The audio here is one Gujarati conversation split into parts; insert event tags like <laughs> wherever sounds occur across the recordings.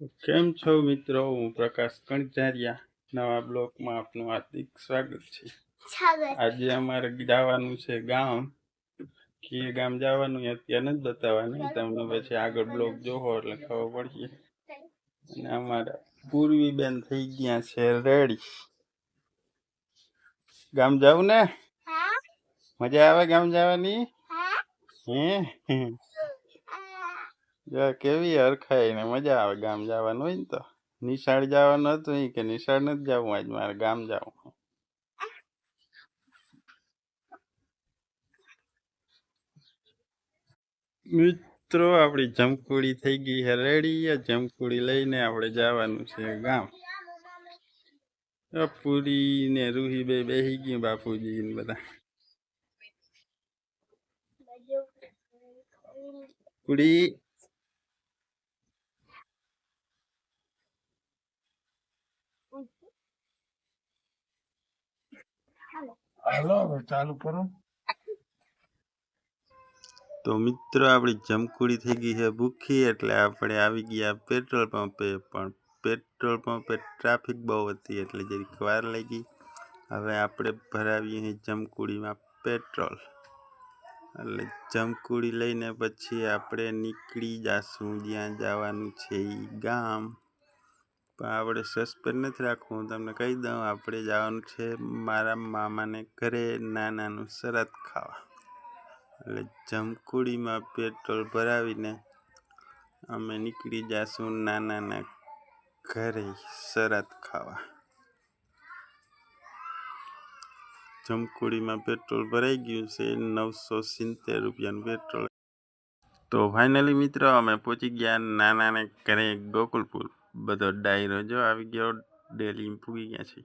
કેમ છો મિત્રો? હું પ્રકાશ કણજારિયા નવા બ્લોકમાં આપનું હાર્દિક સ્વાગત છે. આજે અમારે જવાનું છે ગામ. કે ગામ જવાનું અત્યારે નથી બતાવવાનું. તમને પછી આગળ બ્લોક જોવો એટલે ખબર પડશે અને અમારા પૂર્વી બેન થઈ ગયા છે રેડી. ગામ જાવ ને? મજા આવે ગામ જવાની? હે? જો કેવી હરખાઈ ને મજા આવે ગામ જવાનું હોય ને તો. નિશાળ જવાનું હતું કે નિશાળ નથી જવું આજ મારે ગામ જવું. મિત્રો આપણી જમકુડી થઈ ગઈ છે રેડી. જમકુડી લઈને આપણે જવાનું છે ગામ. પૂરી ને રૂહી બે બેહી ગયું બાપુજી ને બધા. કુડી હાલો, હવે ચાલુ કરો. તો મિત્રો, આપણી જમકુડી થઈ ગઈ છે ભૂખી, એટલે આપણે આવી ગયા પેટ્રોલ પંપે. પણ પેટ્રોલ પંપે ટ્રાફિક બહુ હતી, એટલે જરીક વાર લાગી. હવે આપણે ભરાવીએ છીએ જમકુડીમાં પેટ્રોલ. એટલે જમકુડી લઈને પછી આપણે નીકળી જઈશું જ્યાં જવાનું છે એ ગામ. પણ આપણે સસ્પેન્ડ નથી રાખવું. હું તમને કહી દઉં, આપણે જવાનું છે મારા મામાને ઘરે નાનાનું શરત ખાવા. એટલે જમકુડીમાં પેટ્રોલ ભરાવીને અમે નીકળી જાશું નાનાના ઘરે શરત ખાવા. જમકુડીમાં પેટ્રોલ ભરાઈ ગયું છે, નવસો સિત્તેર રૂપિયાનું પેટ્રોલ. તો ફાઇનલી મિત્રો, અમે પહોંચી ગયા નાનાને ઘરે ગોકુલપુર. બધો ડાયરો જો આવી ગયો ડેલી પૂગી ગયા છે.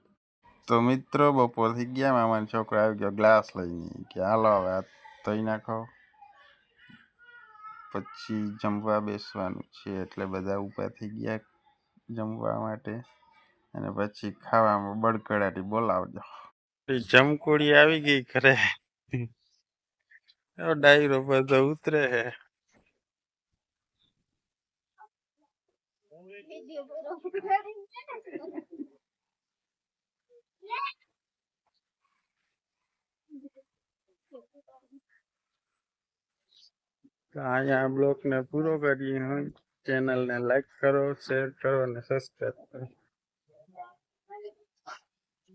તો મિત્રો બપોર થઈ ગયા મામાનો છોકરો આવી ગયો ગ્લાસ લઈને કે હાલો હવે આ ધોઈ નાખો. પછી જમવા બેસવાનું છે એટલે બધા ઊભા થઈ ગયા જમવા માટે અને પછી ખાવામાં બળકડાટી બોલાવજો. જમકોડી આવી ગઈ ઘરે. <laughs> ડાયરો બધો ઉતરે હે તો અહીંયા બ્લોગને પૂરો કરીએ ચેનલને લાઈક કરો શેર કરો અને સબસ્ક્રાઈબ કરો